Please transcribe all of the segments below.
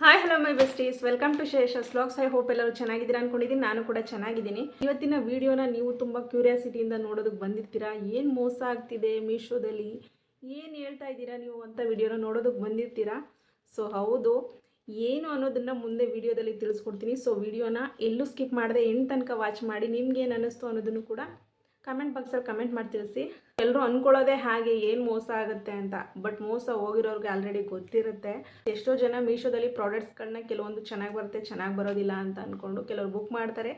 Hi hello my besties welcome to Shesha's vlogs I hope ಎಲ್ಲರೂ ಚೆನ್ನಾಗಿದ್ದೀರಾ ಅನ್ಕೊಂಡಿದ್ದೀನಿ. ನಾನು ಕೂಡ ಚೆನ್ನಾಗಿದ್ದೀನಿ. ಇವತ್ತಿನ ವಿಡಿಯೋನ ನೀವು ತುಂಬ ಕ್ಯೂರಿಯಾಸಿಟಿಯಿಂದ ನೋಡೋದಕ್ಕೆ ಬಂದಿರ್ತೀರಾ? ಏನು ಮೋಸ ಆಗ್ತಿದೆ ಮೀಶೋದಲ್ಲಿ? ಏನು ಹೇಳ್ತಾ ಇದ್ದೀರಾ ನೀವು ಅಂತ ವಿಡಿಯೋನ ನೋಡೋದಕ್ಕೆ ಬಂದಿರ್ತೀರಾ? ಸೊ ಹೌದು. ಏನು ಅನ್ನೋದನ್ನು ಮುಂದೆ ವಿಡಿಯೋದಲ್ಲಿ ತಿಳಿಸ್ಕೊಡ್ತೀನಿ. ಸೊ ವಿಡಿಯೋನ ಎಲ್ಲೂ ಸ್ಕಿಪ್ ಮಾಡದೆ ಎಂಟು ತನಕ ವಾಚ್ ಮಾಡಿ ನಿಮ್ಗೆ ಏನು ಅನ್ನಿಸ್ತು ಅನ್ನೋದನ್ನು ಕೂಡ ಕಮೆಂಟ್ ಬಾಕ್ಸಲ್ಲಿ ಕಮೆಂಟ್ ಮಾಡಿ ತಿಳಿಸಿ. ಎಲ್ಲರೂ ಅಂದ್ಕೊಳ್ಳೋದೇ ಹಾಗೆ ಏನು ಮೋಸ ಆಗುತ್ತೆ ಅಂತ. ಬಟ್ ಮೋಸ ಹೋಗಿರೋರ್ಗೆ ಆಲ್ರೆಡಿ ಗೊತ್ತಿರುತ್ತೆ. ಎಷ್ಟೋ ಜನ ಮೀಶೋದಲ್ಲಿ ಪ್ರಾಡಕ್ಟ್ಸ್ಗಳನ್ನ ಕೆಲವೊಂದು ಚೆನ್ನಾಗಿ ಬರುತ್ತೆ, ಚೆನ್ನಾಗಿ ಬರೋದಿಲ್ಲ ಅಂತ ಅಂದ್ಕೊಂಡು ಕೆಲವರು ಬುಕ್ ಮಾಡ್ತಾರೆ.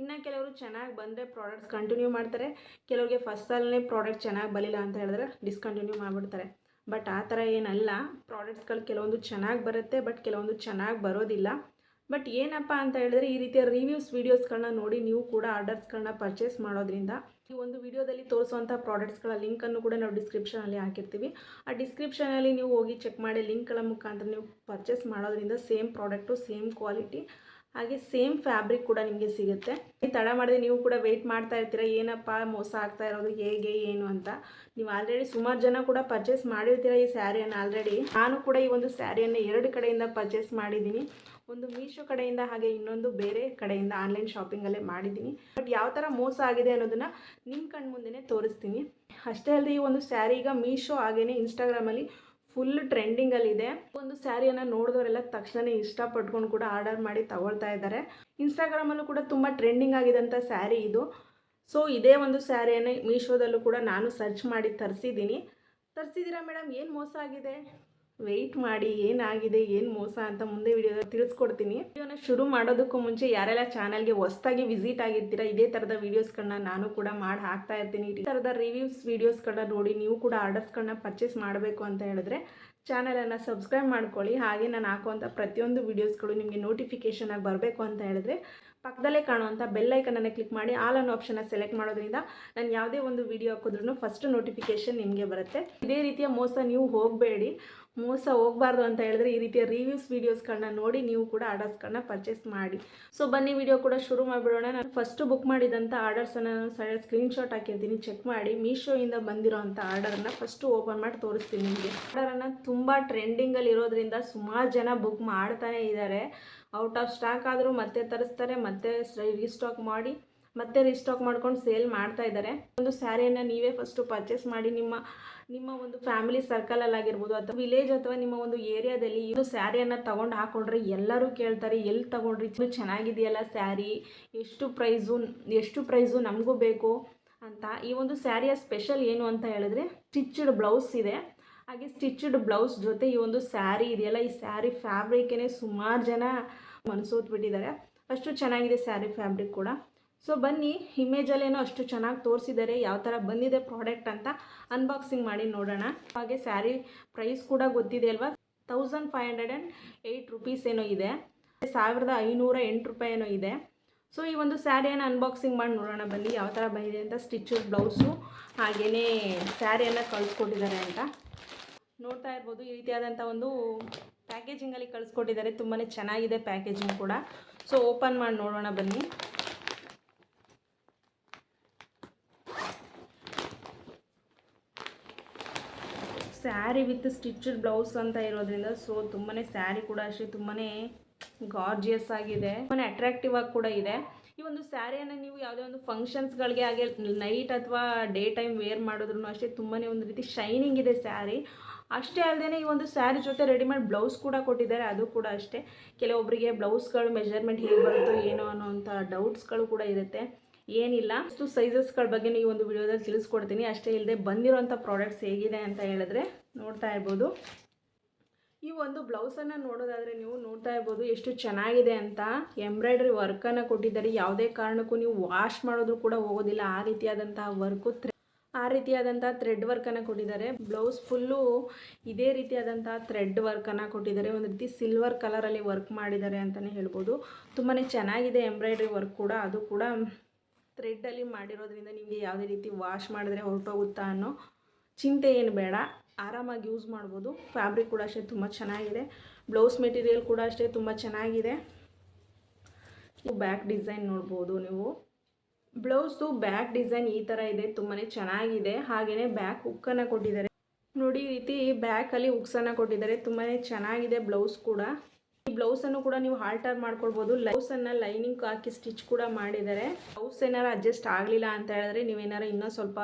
ಇನ್ನು ಕೆಲವರು ಚೆನ್ನಾಗಿ ಬಂದರೆ ಪ್ರಾಡಕ್ಟ್ಸ್ ಕಂಟಿನ್ಯೂ ಮಾಡ್ತಾರೆ. ಕೆಲವರಿಗೆ ಫಸ್ಟ್ ಸಾಲನೇ ಪ್ರಾಡಕ್ಟ್ ಚೆನ್ನಾಗಿ ಬರಲಿಲ್ಲ ಅಂತ ಹೇಳಿದ್ರೆ ಡಿಸ್ಕಂಟಿನ್ಯೂ ಮಾಡಿಬಿಡ್ತಾರೆ. ಬಟ್ ಆ ಥರ ಏನಲ್ಲ. ಪ್ರಾಡಕ್ಟ್ಸ್ಗಳು ಕೆಲವೊಂದು ಚೆನ್ನಾಗಿ ಬರುತ್ತೆ ಬಟ್ ಕೆಲವೊಂದು ಚೆನ್ನಾಗಿ ಬರೋದಿಲ್ಲ. ಬಟ್ ಏನಪ್ಪ ಅಂತ ಹೇಳಿದ್ರೆ ಈ ರೀತಿಯ ರಿವ್ಯೂಸ್ ವೀಡಿಯೋಸ್ಗಳನ್ನ ನೋಡಿ ನೀವು ಕೂಡ ಆರ್ಡರ್ಸ್ಗಳನ್ನ ಪರ್ಚೇಸ್ ಮಾಡೋದ್ರಿಂದ ಈ ಒಂದು ವಿಡಿಯೋದಲ್ಲಿ ತೋರಿಸುವಂಥ ಪ್ರಾಡಕ್ಟ್ಸ್ಗಳ ಲಿಂಕನ್ನು ಕೂಡ ನಾವು ಡಿಸ್ಕ್ರಿಪ್ಷನಲ್ಲಿ ಹಾಕಿರ್ತೀವಿ. ಆ ಡಿಸ್ಕ್ರಿಪ್ಷನಲ್ಲಿ ನೀವು ಹೋಗಿ ಚೆಕ್ ಮಾಡಿ ಲಿಂಕ್ಗಳ ಮುಖಾಂತರ ನೀವು ಪರ್ಚೇಸ್ ಮಾಡೋದ್ರಿಂದ ಸೇಮ್ ಪ್ರಾಡಕ್ಟು ಸೇಮ್ ಕ್ವಾಲಿಟಿ ಹಾಗೆ ಸೇಮ್ ಫ್ಯಾಬ್ರಿಕ್ ಕೂಡ ನಿಮಗೆ ಸಿಗುತ್ತೆ. ತಡ ಮಾಡಿದೆ ನೀವು ಕೂಡ ವೆಯ್ಟ್ ಮಾಡ್ತಾ ಇರ್ತೀರ, ಏನಪ್ಪ ಮೋಸ ಆಗ್ತಾ ಇರೋದು, ಹೇಗೆ, ಏನು ಅಂತ. ನೀವು ಆಲ್ರೆಡಿ ಸುಮಾರು ಜನ ಕೂಡ ಪರ್ಚೇಸ್ ಮಾಡಿರ್ತೀರ ಈ ಸ್ಯಾರಿಯನ್ನು ಆಲ್ರೆಡಿ ನಾನು ಕೂಡ ಈ ಒಂದು ಸ್ಯಾರಿಯನ್ನು ಎರಡು ಕಡೆಯಿಂದ ಪರ್ಚೇಸ್ ಮಾಡಿದ್ದೀನಿ. ಒಂದು ಮೀಶೋ ಕಡೆಯಿಂದ ಹಾಗೆ ಇನ್ನೊಂದು ಬೇರೆ ಕಡೆಯಿಂದ ಆನ್ಲೈನ್ ಶಾಪಿಂಗಲ್ಲೇ ಮಾಡಿದ್ದೀನಿ. ಬಟ್ ಯಾವ ಥರ ಮೋಸ ಆಗಿದೆ ಅನ್ನೋದನ್ನು ನಿಮ್ಮ ಕಣ್ಮುಂದೆ ತೋರಿಸ್ತೀನಿ. ಅಷ್ಟೇ ಅಲ್ಲದೆ ಈ ಒಂದು ಸ್ಯಾರಿ ಈಗ ಮೀಶೋ ಹಾಗೆಯೇ ಇನ್ಸ್ಟಾಗ್ರಾಮಲ್ಲಿ ಫುಲ್ ಟ್ರೆಂಡಿಂಗಲ್ಲಿದೆ ಒಂದು ಸ್ಯಾರಿಯನ್ನು ನೋಡಿದವರೆಲ್ಲ ತಕ್ಷಣ ಇಷ್ಟಪಟ್ಕೊಂಡು ಕೂಡ ಆರ್ಡರ್ ಮಾಡಿ ತಗೊಳ್ತಾ ಇದ್ದಾರೆ. ಇನ್ಸ್ಟಾಗ್ರಾಮಲ್ಲೂ ಕೂಡ ತುಂಬ ಟ್ರೆಂಡಿಂಗ್ ಆಗಿದಂಥ ಸ್ಯಾರಿ ಇದು. ಸೊ ಇದೇ ಒಂದು ಸ್ಯಾರಿಯನ್ನು ಮೀಶೋದಲ್ಲೂ ಕೂಡ ನಾನು ಸರ್ಚ್ ಮಾಡಿ ತರಿಸಿದ್ದೀನಿ. ತರಿಸಿದ್ದೀರಾ ಮೇಡಮ್ ಏನು ಮೋಸ ಆಗಿದೆ? ವೆಯ್ಟ್ ಮಾಡಿ ಏನಾಗಿದೆ, ಏನು ಮೋಸ ಅಂತ ಮುಂದೆ ವಿಡಿಯೋ ತಿಳಿಸ್ಕೊಡ್ತೀನಿ. ವಿಡಿಯೋನ ಶುರು ಮಾಡೋದಕ್ಕೂ ಮುಂಚೆ ಯಾರೆಲ್ಲ ಚಾನಲ್ಗೆ ಹೊಸ್ದಾಗಿ ವಿಸಿಟ್ ಆಗಿರ್ತೀರಾ, ಇದೇ ಥರದ ವೀಡಿಯೋಸ್ಗಳನ್ನ ನಾನು ಕೂಡ ಮಾಡಿ ಹಾಕ್ತಾ ಇರ್ತೀನಿ. ಈ ಥರದ ರಿವ್ಯೂಸ್ ವೀಡಿಯೋಸ್ಗಳನ್ನ ನೋಡಿ ನೀವು ಕೂಡ ಆರ್ಡರ್ಸ್ಗಳನ್ನ ಪರ್ಚೇಸ್ ಮಾಡಬೇಕು ಅಂತ ಹೇಳಿದ್ರೆ ಚಾನಲನ್ನು ಸಬ್ಸ್ಕ್ರೈಬ್ ಮಾಡ್ಕೊಳ್ಳಿ. ಹಾಗೆ ನಾನು ಹಾಕುವಂಥ ಪ್ರತಿಯೊಂದು ವೀಡಿಯೋಸ್ಗಳು ನಿಮಗೆ ನೋಟಿಫಿಕೇಷನ್ ಆಗಿ ಬರಬೇಕು ಅಂತ ಹೇಳಿದ್ರೆ ಪಕ್ಕದಲ್ಲೇ ಕಾಣುವಂಥ ಬೆಲ್ಲೈಕನನ್ನು ಕ್ಲಿಕ್ ಮಾಡಿ ಆಲ್ ಅನ್ನೋ ಆಪ್ಷನ್ನ ಸೆಲೆಕ್ಟ್ ಮಾಡೋದ್ರಿಂದ ನಾನು ಯಾವುದೇ ಒಂದು ವಿಡಿಯೋ ಹಾಕಿದ್ರೂ ಫಸ್ಟ್ ನೋಟಿಫಿಕೇಷನ್ ನಿಮಗೆ ಬರುತ್ತೆ. ಇದೇ ರೀತಿಯ ಮೋಸ ನೀವು ಹೋಗಬೇಡಿ. ಮೋಸ ಹೋಗಬಾರ್ದು ಅಂತ ಹೇಳಿದ್ರೆ ಈ ರೀತಿಯ ರಿವ್ಯೂಸ್ ವೀಡಿಯೋಸ್ಗಳನ್ನ ನೋಡಿ ನೀವು ಕೂಡ ಆರ್ಡರ್ಸ್ಗಳನ್ನ ಪರ್ಚೇಸ್ ಮಾಡಿ. ಸೊ ಬನ್ನಿ ವಿಡಿಯೋ ಕೂಡ ಶುರು ಮಾಡಿಬಿಡೋಣ. ನಾನು ಫಸ್ಟ್ ಬುಕ್ ಮಾಡಿದಂಥ ಆರ್ಡರ್ಸನ್ನು ನಾನು ಸೈಡ್ ಸ್ಕ್ರೀನ್ಶಾಟ್ ಹಾಕಿರ್ತೀನಿ. ಚೆಕ್ ಮಾಡಿ. ಮೀಶೋಯಿಂದ ಬಂದಿರೋ ಅಂಥ ಆರ್ಡರನ್ನು ಫಸ್ಟು ಓಪನ್ ಮಾಡಿ ತೋರಿಸ್ತೀನಿ ನಿಮಗೆ. ಆರ್ಡರನ್ನು ತುಂಬ ಟ್ರೆಂಡಿಂಗಲ್ಲಿ ಇರೋದ್ರಿಂದ ಸುಮಾರು ಜನ ಬುಕ್ ಮಾಡ್ತಾನೆ ಇದ್ದಾರೆ ಔಟ್ ಆಫ್ ಸ್ಟಾಕ್ ಆದರೂ ಮತ್ತೆ ತರಿಸ್ತಾರೆ, ಮತ್ತೆ ರೀಸ್ಟಾಕ್ ಮಾಡಿ. ಮತ್ತೆ ರಿಸ್ಟಾಕ್ ಮಾಡ್ಕೊಂಡು ಸೇಲ್ ಮಾಡ್ತಾ ಇದ್ದಾರೆ. ಒಂದು ಸ್ಯಾರಿಯನ್ನು ನೀವೇ ಫಸ್ಟು ಪರ್ಚೇಸ್ ಮಾಡಿ, ನಿಮ್ಮ ನಿಮ್ಮ ಒಂದು ಫ್ಯಾಮಿಲಿ ಸರ್ಕಲಲ್ಲಿ ಆಗಿರ್ಬೋದು ಅಥವಾ ವಿಲೇಜ್ ಅಥವಾ ನಿಮ್ಮ ಒಂದು ಏರಿಯಾದಲ್ಲಿ ಇದು ಸ್ಯಾರಿಯನ್ನು ತಗೊಂಡು ಹಾಕೊಂಡ್ರೆ ಎಲ್ಲರೂ ಕೇಳ್ತಾರೆ ಎಲ್ಲಿ ತಗೊಂಡ್ರಿ? ಇದು ಚೆನ್ನಾಗಿದೆಯಲ್ಲ ಸ್ಯಾರಿ ಎಷ್ಟು ಪ್ರೈಸು ಎಷ್ಟು ಪ್ರೈಸು ನಮಗೂ ಬೇಕು ಅಂತ. ಈ ಒಂದು ಸ್ಯಾರಿಯ ಸ್ಪೆಷಲ್ ಏನು ಅಂತ ಹೇಳಿದ್ರೆ ಸ್ಟಿಚ್ಡ್ ಬ್ಲೌಸ್ ಇದೆ. ಹಾಗೆ ಸ್ಟಿಚ್ಡ್ ಬ್ಲೌಸ್ ಜೊತೆ ಈ ಒಂದು ಸ್ಯಾರಿ ಇದೆಯಲ್ಲ, ಈ ಸ್ಯಾರಿ ಫ್ಯಾಬ್ರಿಕ್ಕೇ ಸುಮಾರು ಜನ ಮನಸೋತ್ಬಿಟ್ಟಿದ್ದಾರೆ. ಅಷ್ಟು ಚೆನ್ನಾಗಿದೆ ಸ್ಯಾರಿ ಫ್ಯಾಬ್ರಿಕ್ ಕೂಡ. ಸೊ ಬನ್ನಿ ಇಮೇಜಲ್ಲೇನೋ ಅಷ್ಟು ಚೆನ್ನಾಗಿ ತೋರಿಸಿದ್ದಾರೆ ಯಾವ ಥರ ಬಂದಿದೆ ಪ್ರಾಡಕ್ಟ್ ಅಂತ ಅನ್ಬಾಕ್ಸಿಂಗ್ ಮಾಡಿ ನೋಡೋಣ. ಹಾಗೆ ಸ್ಯಾರಿ ಪ್ರೈಸ್ ಕೂಡ ಗೊತ್ತಿದೆ ಅಲ್ವಾ? Thousand five hundred and eight rupees ಏನೋ ಇದೆ. ಸಾವಿರದ ಐನೂರ ಎಂಟು ರೂಪಾಯಿ ಏನೋ ಇದೆ. ಸೊ ಈ ಒಂದು ಸ್ಯಾರಿಯನ್ನು ಅನ್ಬಾಕ್ಸಿಂಗ್ ಮಾಡಿ ನೋಡೋಣ ಬನ್ನಿ, ಯಾವ ಥರ ಬಂದಿದೆ ಅಂತ. ಸ್ಟಿಚ್ ಬ್ಲೌಸು ಹಾಗೆಯೇ ಸ್ಯಾರಿಯನ್ನು ಕಳಿಸ್ಕೊಟ್ಟಿದ್ದಾರೆ ಅಂತ. ನೋಡ್ತಾ ಇರ್ಬೋದು, ಈ ರೀತಿಯಾದಂಥ ಒಂದು ಪ್ಯಾಕೇಜಿಂಗಲ್ಲಿ ಕಳಿಸ್ಕೊಟ್ಟಿದ್ದಾರೆ. ತುಂಬಾ ಚೆನ್ನಾಗಿದೆ ಪ್ಯಾಕೇಜಿಂಗ್ ಕೂಡ. ಸೊ ಓಪನ್ ಮಾಡಿ ನೋಡೋಣ ಬನ್ನಿ. ಸ್ಯಾರಿ ವಿತ್ ಸ್ಟಿಚ್ಡ್ ಬ್ಲೌಸ್ ಅಂತ ಇರೋದ್ರಿಂದ ಸೊ ತುಂಬಾ ಸ್ಯಾರಿ ಕೂಡ ಅಷ್ಟೇ ತುಂಬಾ ಗಾರ್ಜಿಯಸ್ ಆಗಿದೆ. ತುಂಬಾ ಅಟ್ರಾಕ್ಟಿವ್ ಆಗಿ ಕೂಡ ಇದೆ. ಈ ಒಂದು ಸ್ಯಾರಿಯನ್ನು ನೀವು ಯಾವುದೇ ಒಂದು ಫಂಕ್ಷನ್ಸ್ಗಳಿಗೆ ಹಾಗೆ ನೈಟ್ ಅಥವಾ ಡೇ ಟೈಮ್ ವೇರ್ ಮಾಡಿದ್ರು ಅಷ್ಟೇ ತುಂಬಾ ಒಂದು ರೀತಿ ಶೈನಿಂಗ್ ಇದೆ ಸ್ಯಾರಿ. ಅಷ್ಟೇ ಅಲ್ಲದೆ ಈ ಒಂದು ಸ್ಯಾರಿ ಜೊತೆ ರೆಡಿಮೇಡ್ ಬ್ಲೌಸ್ ಕೂಡ ಕೊಟ್ಟಿದ್ದಾರೆ, ಅದು ಕೂಡ ಅಷ್ಟೇ. ಕೆಲವೊಬ್ಬರಿಗೆ ಬ್ಲೌಸ್ಗಳು ಮೆಜರ್ಮೆಂಟ್ ಹೇಗೆ ಬರುತ್ತೋ ಏನೋ ಅನ್ನೋವಂಥ ಡೌಟ್ಸ್ಗಳು ಕೂಡ ಇರುತ್ತೆ. ಏನಿಲ್ಲ. ಅಷ್ಟು ಸೈಜಸ್ಗಳ ಬಗ್ಗೆ ಈ ಒಂದು ವಿಡಿಯೋದಲ್ಲಿ ತಿಳಿಸ್ಕೊಡ್ತೀನಿ. ಅಷ್ಟೇ ಇಲ್ಲದೆ ಬಂದಿರೋಂಥ ಪ್ರಾಡಕ್ಟ್ಸ್ ಹೇಗಿದೆ ಅಂತ ಹೇಳಿದ್ರೆ ನೋಡ್ತಾ ಇರ್ಬೋದು. ಈ ಒಂದು ಬ್ಲೌಸನ್ನು ನೋಡೋದಾದರೆ ನೀವು ನೋಡ್ತಾ ಇರ್ಬೋದು ಎಷ್ಟು ಚೆನ್ನಾಗಿದೆ ಅಂತ. ಎಂಬ್ರಾಯ್ಡ್ರಿ ವರ್ಕನ್ನು ಕೊಟ್ಟಿದ್ದಾರೆ. ಯಾವುದೇ ಕಾರಣಕ್ಕೂ ನೀವು ವಾಶ್ ಮಾಡೋದು ಕೂಡ ಹೋಗೋದಿಲ್ಲ. ಆ ರೀತಿಯಾದಂತಹ ವರ್ಕು ಆ ರೀತಿಯಾದಂಥ ಥ್ರೆಡ್ ವರ್ಕನ್ನು ಕೊಟ್ಟಿದ್ದಾರೆ. ಬ್ಲೌಸ್ ಫುಲ್ಲು ಇದೇ ರೀತಿಯಾದಂಥ ಥ್ರೆಡ್ ವರ್ಕನ್ನು ಕೊಟ್ಟಿದ್ದಾರೆ. ಒಂದು ರೀತಿ ಸಿಲ್ವರ್ ಕಲರಲ್ಲಿ ವರ್ಕ್ ಮಾಡಿದ್ದಾರೆ ಅಂತಲೇ ಹೇಳ್ಬೋದು. ತುಂಬಾ ಚೆನ್ನಾಗಿದೆ ಎಂಬ್ರಾಯ್ಡ್ರಿ ವರ್ಕ್ ಕೂಡ. ಅದು ಕೂಡ ಥ್ರೆಡ್ಡಲ್ಲಿ ಮಾಡಿರೋದ್ರಿಂದ ನಿಮಗೆ ಯಾವುದೇ ರೀತಿ ವಾಶ್ ಮಾಡಿದ್ರೆ ಹೊರಟೋಗುತ್ತಾ ಅನ್ನೋ ಚಿಂತೆ ಏನು ಬೇಡ. ಆರಾಮಾಗಿ ಯೂಸ್ ಮಾಡ್ಬೋದು. ಫ್ಯಾಬ್ರಿಕ್ ಕೂಡ ಅಷ್ಟೇ ತುಂಬ ಚೆನ್ನಾಗಿದೆ. ಬ್ಲೌಸ್ ಮೆಟೀರಿಯಲ್ ಕೂಡ ಅಷ್ಟೇ ತುಂಬ ಚೆನ್ನಾಗಿದೆ. ಬ್ಯಾಕ್ ಡಿಸೈನ್ ನೋಡ್ಬೋದು ನೀವು. ಬ್ಲೌಸು ಬ್ಯಾಕ್ ಡಿಸೈನ್ ಈ ಥರ ಇದೆ ತುಂಬಾ ಚೆನ್ನಾಗಿದೆ. ಹಾಗೆಯೇ ಬ್ಯಾಕ್ ಹುಕ್ಕನ್ನು ಕೊಟ್ಟಿದ್ದಾರೆ. ನೋಡಿ ಈ ರೀತಿ ಬ್ಯಾಕಲ್ಲಿ ಹುಕ್ಸನ್ನು ಕೊಟ್ಟಿದ್ದಾರೆ. ತುಂಬಾ ಚೆನ್ನಾಗಿದೆ ಬ್ಲೌಸ್ ಕೂಡ. ಈ ಬ್ಲೌಸನ್ನು ಕೂಡ ನೀವು ಹಾಲ್ಟರ್ ಮಾಡ್ಕೊಳ್ಬಹುದು ಬ್ಲೌಸ್ ಅನ್ನ ಲೈನಿಂಗ್ ಹಾಕಿ ಸ್ಟಿಚ್ ಕೂಡ ಮಾಡಿದ್ದಾರೆ ಬ್ಲೌಸ್ ಏನಾರು ಅಡ್ಜಸ್ಟ್ ಆಗಲಿಲ್ಲ ಅಂತ ಹೇಳಿದ್ರೆ ನೀವೇನಾರು ಇನ್ನೂ ಸ್ವಲ್ಪ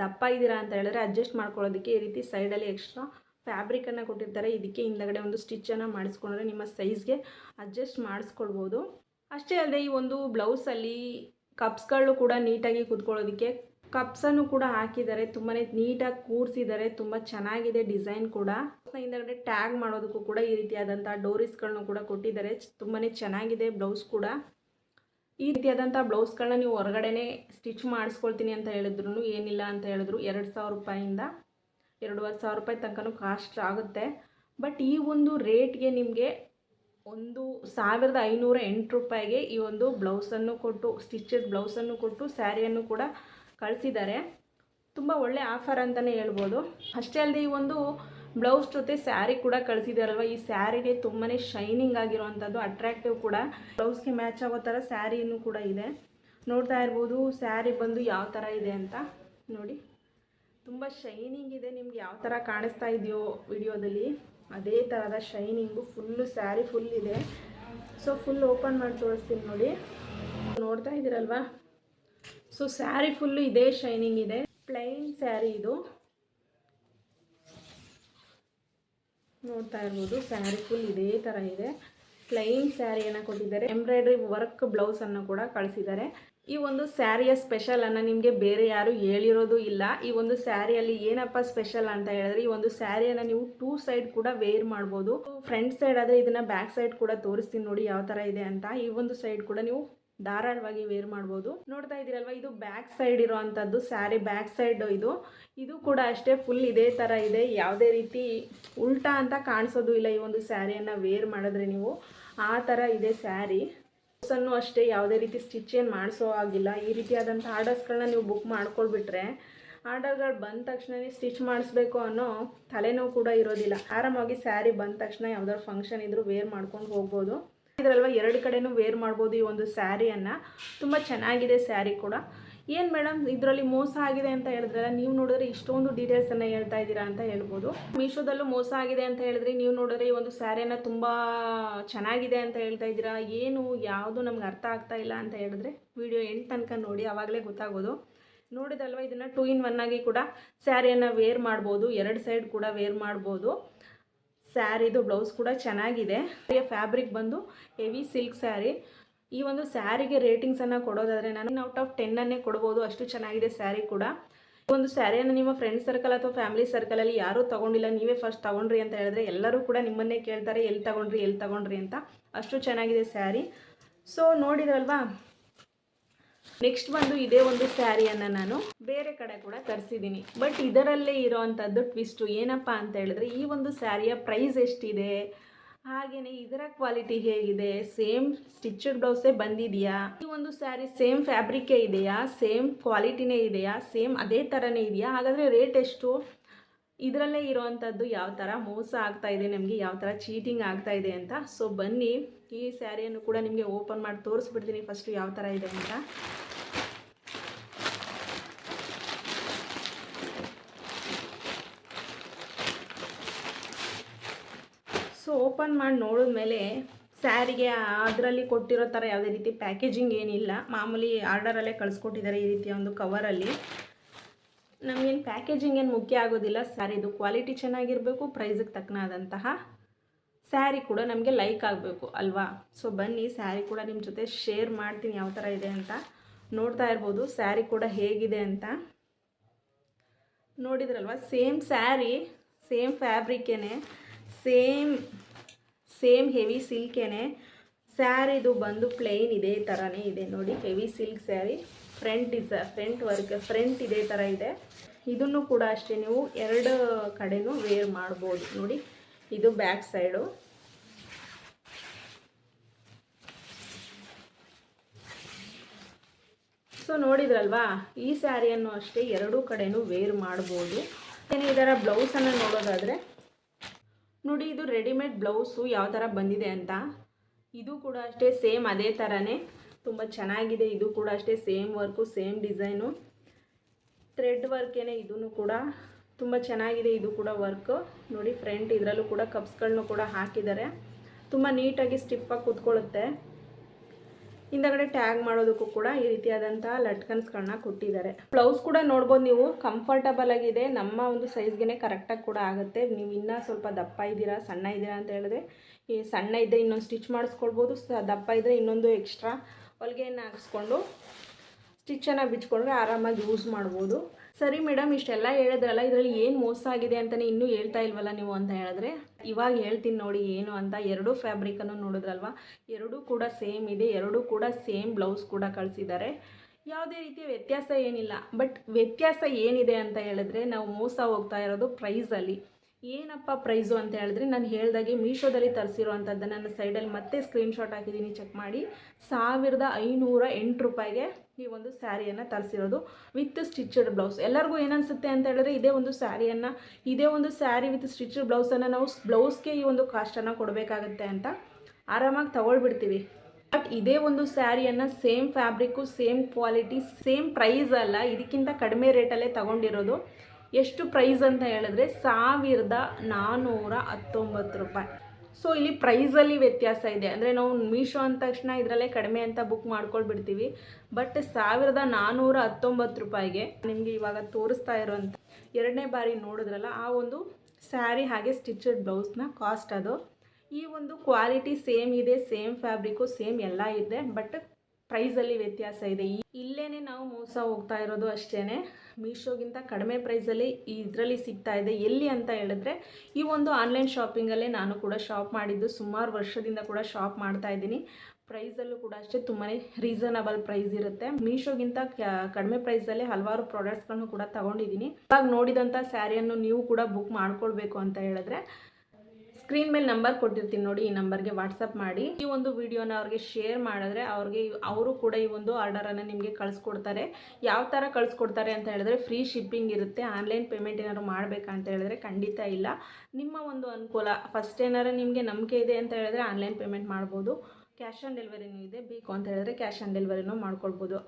ದಪ್ಪ ಇದ್ದೀರಾ ಅಂತ ಹೇಳಿದ್ರೆ ಅಡ್ಜಸ್ಟ್ ಮಾಡ್ಕೊಳ್ಳೋದಕ್ಕೆ ಈ ರೀತಿ ಸೈಡ್ ಅಲ್ಲಿ ಎಕ್ಸ್ಟ್ರಾ ಫ್ಯಾಬ್ರಿಕನ್ನು ಕೊಟ್ಟಿರ್ತಾರೆ. ಇದಕ್ಕೆ ಹಿಂದಗಡೆ ಒಂದು ಸ್ಟಿಚ್ಚನ್ನು ಮಾಡಿಸ್ಕೊಂಡ್ರೆ ನಿಮ್ಮ ಸೈಜ್ಗೆ ಅಡ್ಜಸ್ಟ್ ಮಾಡಿಸ್ಕೊಳ್ಬೋದು. ಅಷ್ಟೇ ಅಲ್ಲದೆ ಈ ಒಂದು ಬ್ಲೌಸಲ್ಲಿ ಕಪ್ಸ್ಗಳು ಕೂಡ ನೀಟಾಗಿ ಕೂತ್ಕೊಳ್ಳೋದಕ್ಕೆ ಕಪ್ಸನ್ನು ಕೂಡ ಹಾಕಿದ್ದಾರೆ ತುಂಬಾ ನೀಟಾಗಿ ಕೂರಿಸಿದ್ದಾರೆ ತುಂಬ ಚೆನ್ನಾಗಿದೆ ಡಿಸೈನ್ ಕೂಡ. ಹಿಂದಗಡೆ ಟ್ಯಾಗ್ ಮಾಡೋದಕ್ಕೂ ಕೂಡ ಈ ರೀತಿಯಾದಂಥ ಡೋರಿಸ್ಗಳನ್ನು ಕೂಡ ಕೊಟ್ಟಿದ್ದಾರೆ. ತುಂಬಾ ಚೆನ್ನಾಗಿದೆ ಬ್ಲೌಸ್ ಕೂಡ. ಈ ರೀತಿಯಾದಂಥ ಬ್ಲೌಸ್ಗಳನ್ನ ನೀವು ಹೊರಗಡೆನೆ ಸ್ಟಿಚ್ ಮಾಡಿಸ್ಕೊಳ್ತೀನಿ ಅಂತ ಹೇಳಿದ್ರು ಏನಿಲ್ಲ ಅಂತ ಹೇಳಿದ್ರು. ಎರಡು ಸಾವಿರ ರೂಪಾಯಿಂದ ಎರಡೂವರೆ ಸಾವಿರ ರೂಪಾಯಿ ತನಕನೂ ಕಾಸ್ಟ್ ಆಗುತ್ತೆ. ಬಟ್ ಈ ಒಂದು ರೇಟ್ಗೆ ನಿಮಗೆ ಒಂದು ಸಾವಿರದ ಐನೂರ ಎಂಟು ರೂಪಾಯಿಗೆ ಈ ಒಂದು ಬ್ಲೌಸನ್ನು ಕೊಟ್ಟು ಸ್ಟಿಚಸ್ ಬ್ಲೌಸನ್ನು ಕೊಟ್ಟು, ಸ್ಯಾರಿಯನ್ನು ಕೂಡ ಕಳಿಸಿದ್ದಾರೆ. ತುಂಬ ಒಳ್ಳೆ ಆಫರ್ ಅಂತಲೇ ಹೇಳ್ಬೋದು. ಅಷ್ಟೇ ಅಲ್ಲದೆ ಈ ಒಂದು ಬ್ಲೌಸ್ ಜೊತೆ ಸ್ಯಾರಿ ಕೂಡ ಕಳಿಸಿದಾರಲ್ವ? ಈ ಸ್ಯಾರಿಗೆ ತುಂಬಾ ಶೈನಿಂಗ್ ಆಗಿರುವಂಥದ್ದು ಅಟ್ರಾಕ್ಟಿವ್ ಕೂಡ. ಬ್ಲೌಸ್ಗೆ ಮ್ಯಾಚ್ ಆಗೋ ಥರ ಸ್ಯಾರಿನೂ ಕೂಡ ಇದೆ. ನೋಡ್ತಾ ಇರ್ಬೋದು, ಸ್ಯಾರಿ ಬಂದು ಯಾವ ಥರ ಇದೆ ಅಂತ. ನೋಡಿ, ತುಂಬ ಶೈನಿಂಗ್ ಇದೆ. ನಿಮ್ಗೆ ಯಾವ ಥರ ಕಾಣಿಸ್ತಾ ಇದೆಯೋ ವಿಡಿಯೋದಲ್ಲಿ, ಅದೇ ಥರದ ಶೈನಿಂಗು ಫುಲ್ಲು ಸ್ಯಾರಿ ಫುಲ್ ಇದೆ. ಸೊ ಫುಲ್ ಓಪನ್ ಮಾಡಿ ತೋರಿಸ್ತೀನಿ ನೋಡಿ. ನೋಡ್ತಾ ಇದ್ದೀರಲ್ವಾ? ಸೊ ಸ್ಯಾರಿ ಫುಲ್ಲು ಇದೇ ಶೈನಿಂಗ್ ಇದೆ. ಪ್ಲೈನ್ ಸ್ಯಾರಿ ಇದು. ನೋಡ್ತಾ ಇರ್ಬೋದು. ಸ್ಯಾರಿ ಫುಲ್ ಇದೇ ಥರ ಇದೆ. ಪ್ಲೈನ್ ಸ್ಯಾರಿಯನ್ನು ಕೊಟ್ಟಿದ್ದಾರೆ. ಎಂಬ್ರಾಯ್ಡ್ರಿ ವರ್ಕ್ ಬ್ಲೌಸನ್ನು ಕೂಡ ಕಳಿಸಿದ್ದಾರೆ. ಈ ಒಂದು ಸ್ಯಾರಿಯ ಸ್ಪೆಷಲ್ ಸ್ಪೆಷಲನ್ನು ನಿಮಗೆ ಬೇರೆ ಯಾರು ಹೇಳಿರೋದು ಇಲ್ಲ. ಈ ಒಂದು ಸ್ಯಾರಿಯಲ್ಲಿ ಏನಪ್ಪ ಸ್ಪೆಷಲ್ ಅಂತ ಹೇಳಿದ್ರೆ, ಈ ಒಂದು ಸ್ಯಾರಿಯನ್ನು ನೀವು ಟೂ ಸೈಡ್ ಕೂಡ ವೇರ್ ಮಾಡ್ಬೋದು. ಫ್ರಂಟ್ ಸೈಡ್ ಆದರೆ ಇದನ್ನು ಬ್ಯಾಕ್ ಸೈಡ್ ಕೂಡ ತೋರಿಸ್ತೀನಿ ನೋಡಿ ಯಾವ ಥರ ಇದೆ ಅಂತ. ಈ ಒಂದು ಸೈಡ್ ಕೂಡ ನೀವು ಧಾರಾಳವಾಗಿ ವೇರ್ ಮಾಡ್ಬೋದು. ನೋಡ್ತಾ ಇದ್ದೀರಲ್ವ, ಇದು ಬ್ಯಾಕ್ ಸೈಡ್ ಇರೋವಂಥದ್ದು ಸ್ಯಾರಿ ಬ್ಯಾಕ್ ಸೈಡ್ ಇದು. ಇದು ಕೂಡ ಅಷ್ಟೇ ಫುಲ್ ಇದೇ ಥರ ಇದೆ. ಯಾವುದೇ ರೀತಿ ಉಲ್ಟಾ ಅಂತ ಕಾಣಿಸೋದು ಇಲ್ಲ ಈ ಒಂದು ಸ್ಯಾರಿಯನ್ನು ವೇರ್ ಮಾಡಿದ್ರೆ ನೀವು. ಆ ಥರ ಇದೆ ಸ್ಯಾರಿ ಬ್ಲೌಸನ್ನು ಅಷ್ಟೇ ಯಾವುದೇ ರೀತಿ ಸ್ಟಿಚ್ ಏನು ಮಾಡಿಸೋ ಆಗಿಲ್ಲ ಈ ರೀತಿಯಾದಂಥ ಆರ್ಡರ್ಸ್ಗಳನ್ನ ನೀವು ಬುಕ್ ಮಾಡ್ಕೊಳ್ಬಿಟ್ರೆ ಆರ್ಡರ್ಗಳು ಬಂದ ತಕ್ಷಣವೇ ಸ್ಟಿಚ್ ಮಾಡಿಸ್ಬೇಕು ಅನ್ನೋ ತಲೆನೋವು ಕೂಡ ಇರೋದಿಲ್ಲ. ಆರಾಮಾಗಿ ಸ್ಯಾರಿ ಬಂದ ತಕ್ಷಣ ಯಾವ್ದಾದ್ರು ಫಂಕ್ಷನ್ ಇದ್ರೂ ವೇರ್ ಮಾಡ್ಕೊಂಡು ಹೋಗ್ಬೋದು. ಇದರಲ್ವ ಎರಡು ಕಡೆನೂ ವೇರ್ ಮಾಡ್ಬೋದು ಈ ಒಂದು ಸ್ಯಾರಿಯನ್ನು. ತುಂಬ ಚೆನ್ನಾಗಿದೆ ಸ್ಯಾರಿ ಕೂಡ. ಏನು ಮೇಡಮ್ ಇದರಲ್ಲಿ ಮೋಸ ಆಗಿದೆ ಅಂತ ಹೇಳಿದ್ರಲ್ಲ ನೀವು ನೋಡಿದ್ರೆ ಇಷ್ಟೊಂದು ಡೀಟೇಲ್ಸನ್ನು ಹೇಳ್ತಾ ಇದ್ದೀರಾ ಅಂತ ಹೇಳ್ಬೋದು. ಮೀಶೋದಲ್ಲೂ ಮೋಸ ಆಗಿದೆ ಅಂತ ಹೇಳಿದ್ರೆ ನೀವು ನೋಡಿದ್ರೆ ಈ ಒಂದು ಸ್ಯಾರಿಯನ್ನು ತುಂಬ ಚೆನ್ನಾಗಿದೆ ಅಂತ ಹೇಳ್ತಾ ಇದ್ದೀರಾ? ಏನು, ಯಾವುದು ನಮ್ಗೆ ಅರ್ಥ ಆಗ್ತಾ ಇಲ್ಲ ಅಂತ ಹೇಳಿದ್ರೆ ವಿಡಿಯೋ ಎಂಟು ತನಕ ನೋಡಿ ಆವಾಗಲೇ ಗೊತ್ತಾಗೋದು. ನೋಡಿದಲ್ವ, ಇದನ್ನು ಟೂ ಇನ್ ಒನ್ ಆಗಿ ಕೂಡ ಸ್ಯಾರಿಯನ್ನು ವೇರ್ ಮಾಡ್ಬೋದು, ಎರಡು ಸೈಡ್ ಕೂಡ ವೇರ್ ಮಾಡ್ಬೋದು. ಸ್ಯಾರಿದು ಬ್ಲೌಸ್ ಕೂಡ ಚೆನ್ನಾಗಿದೆ. ಫ್ಯಾಬ್ರಿಕ್ ಬಂದು ಹೆವಿ ಸಿಲ್ಕ್ ಸ್ಯಾರಿ. ಈ ಒಂದು ಸ್ಯಾರಿಗೆ ರೇಟಿಂಗ್ಸನ್ನು ಕೊಡೋದಾದರೆ ನಾನು ಔಟ್ ಆಫ್ ಟೆನ್ನನ್ನೇ ಕೊಡ್ಬೋದು. ಅಷ್ಟು ಚೆನ್ನಾಗಿದೆ ಸ್ಯಾರಿ ಕೂಡ. ಈ ಒಂದು ಸ್ಯಾರಿಯನ್ನು ನಿಮ್ಮ ಫ್ರೆಂಡ್ ಸರ್ಕಲ್ ಅಥವಾ ಫ್ಯಾಮಿಲಿ ಸರ್ಕಲಲ್ಲಿ ಯಾರೂ ತೊಗೊಂಡಿಲ್ಲ. ನೀವೇ ಫಸ್ಟ್ ತೊಗೊಂಡ್ರಿ ಅಂತ ಹೇಳಿದ್ರೆ ಎಲ್ಲರೂ ಕೂಡ ನಿಮ್ಮನ್ನೇ ಕೇಳ್ತಾರೆ. ಎಲ್ಲಿ ತೊಗೊಂಡ್ರಿ ಎಲ್ಲಿ ತೊಗೊಂಡ್ರಿ ಅಂತ. ಅಷ್ಟು ಚೆನ್ನಾಗಿದೆ ಸ್ಯಾರಿ. ಸೊ ನೋಡಿದ್ರಲ್ವಾ? ನೆಕ್ಸ್ಟ್ ಬಂದು ಇದೇ ಒಂದು ಸ್ಯಾರಿಯನ್ನು ನಾನು ಬೇರೆ ಕಡೆ ಕೂಡ ತರಿಸಿದ್ದೀನಿ ಬಟ್ ಇದರಲ್ಲೇ ಇರೋವಂಥದ್ದು ಟ್ವಿಸ್ಟು ಏನಪ್ಪ ಅಂತ ಹೇಳಿದ್ರೆ ಈ ಒಂದು ಸ್ಯಾರಿಯ ಪ್ರೈಸ್ ಎಷ್ಟಿದೆ? ಹಾಗೆಯೇ ಇದರ ಕ್ವಾಲಿಟಿ ಹೇಗಿದೆ? ಸೇಮ್ ಸ್ಟಿಚಡ್ ಬ್ಲೌಸೇ ಬಂದಿದೆಯಾ? ಈ ಒಂದು ಸ್ಯಾರಿ ಸೇಮ್ ಫ್ಯಾಬ್ರಿಕೇ ಇದೆಯಾ? ಸೇಮ್ ಕ್ವಾಲಿಟಿನೇ ಇದೆಯಾ? ಸೇಮ್ ಅದೇ ಥರನೇ ಇದೆಯಾ? ಹಾಗಾದರೆ ರೇಟ್ ಎಷ್ಟು? ಇದರಲ್ಲೇ ಇರೋವಂಥದ್ದು ಯಾವ ಥರ ಮೋಸ ಆಗ್ತಾ ಇದೆ? ನಮಗೆ ಯಾವ ಥರ ಚೀಟಿಂಗ್ ಆಗ್ತಾ ಇದೆ ಅಂತ? ಸೊ ಬನ್ನಿ. ಈ ಸ್ಯಾರಿಯನ್ನು ಕೂಡ ನಿಮಗೆ ಓಪನ್ ಮಾಡಿ ತೋರಿಸ್ಬಿಡ್ತೀನಿ ಫಸ್ಟು ಯಾವ ಥರ ಇದೆ ಅಂತ. ಸೊ ಓಪನ್ ಮಾಡಿ ನೋಡಿದ್ಮೇಲೆ ಸ್ಯಾರಿಗೆ ಅದರಲ್ಲಿ ಕೊಟ್ಟಿರೋ ಥರ ಯಾವುದೇ ರೀತಿ ಪ್ಯಾಕೇಜಿಂಗ್ ಏನಿಲ್ಲ. ಮಾಮೂಲಿ ಆರ್ಡರಲ್ಲೇ ಕಳಿಸ್ಕೊಟ್ಟಿದ್ದಾರೆ ಈ ರೀತಿಯ ಒಂದು ಕವರಲ್ಲಿ ನಮಗೇನು ಪ್ಯಾಕೇಜಿಂಗ್ ಏನು ಮುಖ್ಯ ಆಗೋದಿಲ್ಲ. ಸ್ಯಾರಿದು ಕ್ವಾಲಿಟಿ ಚೆನ್ನಾಗಿರಬೇಕು ಪ್ರೈಸಿಗೆ ತಕ್ಕನಾದಂತಹ ಸ್ಯಾರಿ ಕೂಡ ನಮಗೆ ಲೈಕ್ ಆಗಬೇಕು ಅಲ್ವಾ? ಸೊ ಬನ್ನಿ, ಸ್ಯಾರಿ ಕೂಡ ನಿಮ್ಮ ಜೊತೆ ಶೇರ್ ಮಾಡ್ತೀನಿ ಯಾವ ಥರ ಇದೆ ಅಂತ. ನೋಡ್ತಾ ಇರ್ಬೋದು, ಸ್ಯಾರಿ ಕೂಡ ಹೇಗಿದೆ ಅಂತ. ನೋಡಿದ್ರಲ್ವ ಸೇಮ್ ಸ್ಯಾರಿ ಸೇಮ್ ಫ್ಯಾಬ್ರಿಕ್ಕೇನೆ ಸೇಮ್ ಸೇಮ್ ಹೆವಿ ಸಿಲ್ಕೇನೆ ಸ್ಯಾರಿದು ಬಂದು ಪ್ಲೇನ್ ಇದೇ ಥರನೇ ಇದೆ. ನೋಡಿ heavy silk sari front is front work front ಇದೇ ಥರ ಇದೆ. ಇದನ್ನು ಕೂಡ ಅಷ್ಟೇ ನೀವು ಎರಡು ಕಡೆನೂ ವೇರ್ ಮಾಡ್ಬೋದು. ನೋಡಿ ಇದು ಬ್ಯಾಕ್ ಸೈಡು. ಸೊ ನೋಡಿದ್ರಲ್ವಾ, ಈ ಸ್ಯಾರಿಯನ್ನು ಅಷ್ಟೇ ಎರಡೂ ಕಡೆನೂ ವೇರ್ ಮಾಡ್ಬೋದು. ಏನು ಇದರ ಬ್ಲೌಸನ್ನು ನೋಡೋದಾದರೆ, ನೋಡಿ ಇದು ರೆಡಿಮೇಡ್ ಬ್ಲೌಸು ಯಾವ ಥರ ಬಂದಿದೆ ಅಂತ. ಇದು ಕೂಡ ಅಷ್ಟೇ ಸೇಮ್ ಅದೇ ಥರನೇ ತುಂಬ ಚೆನ್ನಾಗಿದೆ. ಇದು ಕೂಡ ಅಷ್ಟೇ same work same design thread ವರ್ಕೇನೆ ಇದೂ ಕೂಡ ತುಂಬ ಚೆನ್ನಾಗಿದೆ ಇದು ಕೂಡ ವರ್ಕು. ನೋಡಿ ಫ್ರಂಟ್ ಇದರಲ್ಲೂ ಕೂಡ ಕಪ್ಸ್ಗಳನ್ನೂ ಕೂಡ ಹಾಕಿದ್ದಾರೆ. ತುಂಬ ನೀಟಾಗಿ ಸ್ಟಿಪ್ಪಾಗಿ ಕೂತ್ಕೊಳ್ಳುತ್ತೆ. ಹಿಂದಗಡೆ ಟ್ಯಾಗ್ ಮಾಡೋದಕ್ಕೂ ಕೂಡ ಈ ರೀತಿಯಾದಂಥ ಲಟ್ಕನ್ಸ್ಗಳನ್ನ ಕೊಟ್ಟಿದ್ದಾರೆ. ಬ್ಲೌಸ್ ಕೂಡ ನೋಡ್ಬೋದು ನೀವು ಕಂಫರ್ಟಬಲ್ ಆಗಿದೆ. ನಮ್ಮ ಒಂದು ಸೈಜ್ಗೆ ಕರೆಕ್ಟಾಗಿ ಕೂಡ ಆಗುತ್ತೆ. ನೀವು ಇನ್ನೂ ಸ್ವಲ್ಪ ದಪ್ಪ ಇದ್ದೀರಾ, ಸಣ್ಣ ಇದ್ದೀರಾ ಅಂತ ಹೇಳಿದ್ರೆ, ಈ ಸಣ್ಣ ಇದ್ದರೆ ಇನ್ನೊಂದು ಸ್ಟಿಚ್ ಮಾಡಿಸ್ಕೊಳ್ಬೋದು. ದಪ್ಪ ಇದ್ದರೆ ಇನ್ನೊಂದು ಎಕ್ಸ್ಟ್ರಾ ಹೊಲಿಗೆಯನ್ನು ಹಾಕಿಸ್ಕೊಂಡು ಸ್ಟಿಚ್ಚನ್ನು ಬಿಚ್ಕೊಂಡ್ರೆ ಆರಾಮಾಗಿ ಯೂಸ್ ಮಾಡ್ಬೋದು. ಸರಿ ಮೇಡಮ್, ಇಷ್ಟೆಲ್ಲ ಹೇಳಿದ್ರಲ್ಲ, ಇದರಲ್ಲಿ ಏನು ಮೋಸ ಆಗಿದೆ ಅಂತಲೇ ಇನ್ನೂ ಹೇಳ್ತಾ ಇಲ್ವಲ್ಲ ನೀವು ಅಂತ ಹೇಳಿದ್ರೆ? ಇವಾಗ ಹೇಳ್ತೀನಿ ನೋಡಿ ಏನು ಅಂತ, ಎರಡೂ ಫ್ಯಾಬ್ರಿಕನ್ನು ನೋಡಿದ್ರಲ್ವ? ಎರಡೂ ಕೂಡ ಸೇಮ್ ಇದೆ, ಎರಡೂ ಕೂಡ ಸೇಮ್ ಬ್ಲೌಸ್ ಕೂಡ ಕಳಿಸಿದ್ದಾರೆ. ಯಾವುದೇ ರೀತಿಯ ವ್ಯತ್ಯಾಸ ಏನಿಲ್ಲ. ಬಟ್ ವ್ಯತ್ಯಾಸ ಏನಿದೆ ಅಂತ ಹೇಳಿದ್ರೆ, ನಾವು ಮೋಸ ಹೋಗ್ತಾ ಇರೋದು ಪ್ರೈಸಲ್ಲಿ ಏನಪ್ಪ ಪ್ರೈಸು ಅಂತ ಹೇಳಿದ್ರೆ ನಾನು ಹೇಳ್ದಾಗೆ ಮೀಶೋದಲ್ಲಿ ತರಿಸಿರೋವಂಥದ್ದು ನನ್ನ ಸೈಡಲ್ಲಿ ಮತ್ತೆ ಸ್ಕ್ರೀನ್ಶಾಟ್ ಹಾಕಿದ್ದೀನಿ, ಚೆಕ್ ಮಾಡಿ. ಸಾವಿರದ ಐನೂರ ಎಂಟು ರೂಪಾಯಿಗೆ ಈ ಒಂದು ಸ್ಯಾರಿಯನ್ನು ತರಿಸಿರೋದು ವಿತ್ ಸ್ಟಿಚ್ಡ್ ಬ್ಲೌಸ್. ಎಲ್ಲರಿಗೂ ಏನನ್ಸುತ್ತೆ ಅಂತ ಹೇಳಿದ್ರೆ ಇದೇ ಒಂದು ಸ್ಯಾರಿಯನ್ನು, ಇದೇ ಒಂದು ಸ್ಯಾರಿ ವಿತ್ ಸ್ಟಿಚ್ಡ್ ಬ್ಲೌಸನ್ನು ನಾವು ಬ್ಲೌಸ್ಗೆ ಈ ಒಂದು ಕಾಸ್ಟನ್ನು ಕೊಡಬೇಕಾಗತ್ತೆ ಅಂತ ಆರಾಮಾಗಿ ತಗೊಳ್ಬಿಡ್ತೀವಿ. ಬಟ್ ಇದೇ ಒಂದು ಸ್ಯಾರಿಯನ್ನು same fabric, same quality, same price ಅಲ್ಲ, ಇದಕ್ಕಿಂತ ಕಡಿಮೆ ರೇಟಲ್ಲೇ ತಗೊಂಡಿರೋದು. ಎಷ್ಟು ಪ್ರೈಸ್ ಅಂತ ಹೇಳಿದ್ರೆ ಸಾವಿರದ ನಾನ್ನೂರ ಹತ್ತೊಂಬತ್ತು ರೂಪಾಯಿ. ಸೊ ಇಲ್ಲಿ ಪ್ರೈಸಲ್ಲಿ ವ್ಯತ್ಯಾಸ ಇದೆ. ಅಂದರೆ ನಾವು ಮೀಶೋ ಅಂದ ತಕ್ಷಣ ಇದರಲ್ಲೇ ಕಡಿಮೆ ಅಂತ ಬುಕ್ ಮಾಡ್ಕೊಳ್ಬಿಡ್ತೀವಿ. ಬಟ್ ಸಾವಿರದ ನಾನ್ನೂರ ಹತ್ತೊಂಬತ್ತು ರೂಪಾಯಿಗೆ ನಿಮಗೆ ಇವಾಗ ತೋರಿಸ್ತಾ ಇರೋಂಥ ಎರಡನೇ ಬಾರಿ ನೋಡಿದ್ರಲ್ಲ, ಆ ಒಂದು ಸ್ಯಾರಿ ಹಾಗೆ ಸ್ಟಿಚಡ್ ಬ್ಲೌಸ್ನ ಕಾಸ್ಟ್ ಅದು. ಈ ಒಂದು ಕ್ವಾಲಿಟಿ ಸೇಮ್ ಇದೆ ಸೇಮ್ ಫ್ಯಾಬ್ರಿಕ್ಕು ಸೇಮ್ ಎಲ್ಲ ಇದೆ ಬಟ್ ಪ್ರೈಸಲ್ಲಿ ವ್ಯತ್ಯಾಸ ಇದೆ. ಇಲ್ಲೇ ನಾವು ಮೋಸ ಹೋಗ್ತಾ ಇರೋದು ಅಷ್ಟೇ ಮೀಶೋಗಿಂತ ಕಡಿಮೆ ಪ್ರೈಸಲ್ಲಿ ಇದರಲ್ಲಿ ಸಿಗ್ತಾ ಇದೆ. ಎಲ್ಲಿ ಅಂತ ಹೇಳಿದ್ರೆ ಈ ಒಂದು ಆನ್ಲೈನ್ ಶಾಪಿಂಗಲ್ಲೇ ನಾನು ಕೂಡ ಶಾಪ್ ಮಾಡಿದ್ದು. ಸುಮಾರು ವರ್ಷದಿಂದ ಕೂಡ ಶಾಪ್ ಮಾಡ್ತಾ ಇದ್ದೀನಿ. ಪ್ರೈಸಲ್ಲೂ ಕೂಡ ಅಷ್ಟೇ ತುಂಬಾ ರೀಸನಬಲ್ ಪ್ರೈಸ್ ಇರುತ್ತೆ. ಮೀಶೋಗಿಂತ ಕಡಿಮೆ ಪ್ರೈಸಲ್ಲಿ ಹಲವಾರು ಪ್ರಾಡಕ್ಟ್ಸ್ಗಳನ್ನು ಕೂಡ ತಗೊಂಡಿದ್ದೀನಿ. ಇವಾಗ ನೋಡಿದಂಥ ಸ್ಯಾರಿಯನ್ನು ನೀವು ಕೂಡ ಬುಕ್ ಮಾಡ್ಕೊಳ್ಬೇಕು ಅಂತ ಹೇಳಿದ್ರೆ ಸ್ಕ್ರೀನ್ ಮೇಲೆ ನಂಬರ್ ಕೊಟ್ಟಿರ್ತೀನಿ ನೋಡಿ ಈ ನಂಬರ್ಗೆ ವಾಟ್ಸಪ್ ಮಾಡಿ. ಈ ಒಂದು ವಿಡಿಯೋನ ಅವ್ರಿಗೆ ಶೇರ್ ಮಾಡಿದ್ರೆ ಅವ್ರಿಗೆ ಅವರು ಕೂಡ ಈ ಒಂದು ಆರ್ಡರನ್ನು ನಿಮಗೆ ಕಳಿಸ್ಕೊಡ್ತಾರೆ. ಯಾವ ಥರ ಕಳಿಸ್ಕೊಡ್ತಾರೆ ಅಂತ ಹೇಳಿದ್ರೆ ಫ್ರೀ ಶಿಪ್ಪಿಂಗ್ ಇರುತ್ತೆ. ಆನ್ಲೈನ್ ಪೇಮೆಂಟ್ ಏನಾದ್ರು ಮಾಡಬೇಕಂತ ಹೇಳಿದ್ರೆ ಖಂಡಿತ ಇಲ್ಲ. ನಿಮ್ಮ ಒಂದು ಅನುಕೂಲ ಫಸ್ಟ್ ಏನಾರು ನಿಮಗೆ ನಂಬಿಕೆ ಇದೆ ಅಂತ ಹೇಳಿದ್ರೆ ಆನ್ಲೈನ್ ಪೇಮೆಂಟ್ ಮಾಡ್ಬೋದು. ಕ್ಯಾಶ್ ಆನ್ ಡೆಲಿವರಿನೂ ಇದೆ, ಬೇಕು ಅಂತ ಹೇಳಿದ್ರೆ ಕ್ಯಾಶ್ ಆನ್ ಡೆಲಿವರಿನೂ ಮಾಡ್ಕೊಳ್ಬೋದು.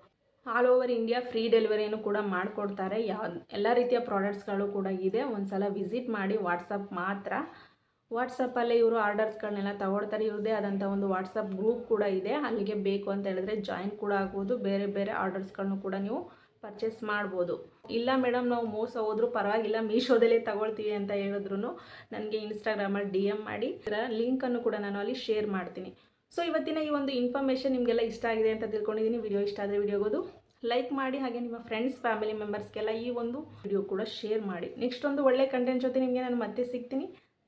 ಆಲ್ ಓವರ್ ಇಂಡಿಯಾ ಫ್ರೀ ಡೆಲಿವರಿಯನ್ನು ಕೂಡ ಮಾಡಿಕೊಡ್ತಾರೆ. ಯಾವ ಎಲ್ಲ ರೀತಿಯ ಪ್ರಾಡಕ್ಟ್ಸ್ಗಳು ಕೂಡ ಇದೆ. ಒಂದು ಸಲ ವಿಸಿಟ್ ಮಾಡಿ ವಾಟ್ಸಪ್ ಮಾತ್ರ. ವಾಟ್ಸಪ್ಪಲ್ಲೇ ಇವರು ಆರ್ಡರ್ಸ್ಗಳನ್ನೆಲ್ಲ ತಗೊಳ್ತಾರೆ. ಇವ್ರದೇ ಆದಂಥ ಒಂದು ವಾಟ್ಸಪ್ ಗ್ರೂಪ್ ಕೂಡ ಇದೆ. ಅಲ್ಲಿಗೆ ಬೇಕು ಅಂತ ಹೇಳಿದ್ರೆ ಜಾಯಿನ್ ಕೂಡ ಆಗ್ಬೋದು. ಬೇರೆ ಬೇರೆ ಆರ್ಡರ್ಸ್ಗಳನ್ನು ಕೂಡ ನೀವು ಪರ್ಚೇಸ್ ಮಾಡ್ಬೋದು. ಇಲ್ಲ ಮೇಡಮ್, ನಾವು ಮೋಸ ಹೋದ್ರೂ ಪರವಾಗಿಲ್ಲ. ಮೀಶೋದಲ್ಲೇ ತಗೊಳ್ತೀವಿ ಅಂತ ಹೇಳಿದ್ರು ನನಗೆ ಇನ್ಸ್ಟಾಗ್ರಾಮಲ್ಲಿ ಡಿ ಎಂ ಮಾಡಿ ಲಿಂಕನ್ನು ಕೂಡ ನಾನು ಅಲ್ಲಿ ಶೇರ್ ಮಾಡ್ತೀನಿ. ಸೊ ಇವತ್ತಿನ ಈ ಒಂದು ಇನ್ಫಾರ್ಮೇಷನ್ ನಿಮಗೆಲ್ಲ ಇಷ್ಟ ಆಗಿದೆ ಅಂತ ತಿಳ್ಕೊಂಡಿದ್ದೀನಿ. ವಿಡಿಯೋ ಇಷ್ಟ ಆದರೆ ವಿಡಿಯೋಗೋದು ಲೈಕ್ ಮಾಡಿ ಹಾಗೆ ನಿಮ್ಮ ಫ್ರೆಂಡ್ಸ್ ಫ್ಯಾಮಿಲಿ ಮೆಂಬರ್ಸ್ಗೆಲ್ಲ ಈ ಒಂದು ವಿಡಿಯೋ ಕೂಡ ಶೇರ್ ಮಾಡಿ. ನೆಕ್ಸ್ಟ್ ಒಂದು ಒಳ್ಳೆ ಕಂಟೆಂಟ್ ಜೊತೆ ನಿಮಗೆ ನಾನು ಮತ್ತೆ ಸಿಗ್ತೀನಿ.